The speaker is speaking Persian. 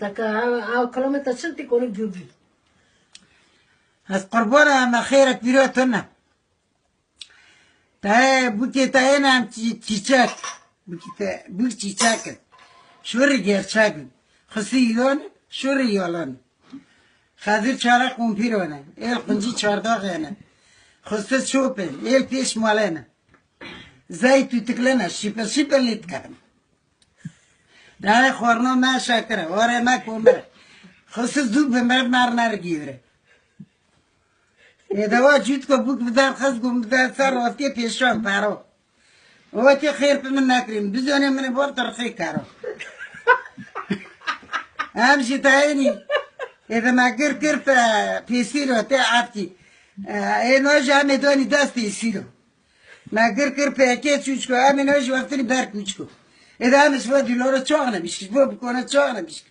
taka a kilometer shanti kona joogi از قربان هم خیرت بیراتونه تا بوکی تا این هم چیچک بوکی تا بوک چیچک شوری گرچک خسی ایلان شوری یالان خزیر چاره قنپیرونه ایل قنجی چارداغ نه خسته چوپه ایل پیش مالنه زی تو تکلنه شیپر شیپر لیت داره خورنا ما شکره واره ما کمره خسته زود به مر نرگیره دوا جوت کو بوک بدار خز گم بدار سر وقتی پیشان پارو وقتی خیر په من نکریم بزونه من بور ترخی کارو همشي تايني إذا ما كر كر بيسيرو تاعتي إنه جامي دوني داستي يسيرو ما كر كر بيكيت شوشكو أمي نوش وقتني بارك وشكو إذا مش فادي لورا تشوغنا بيش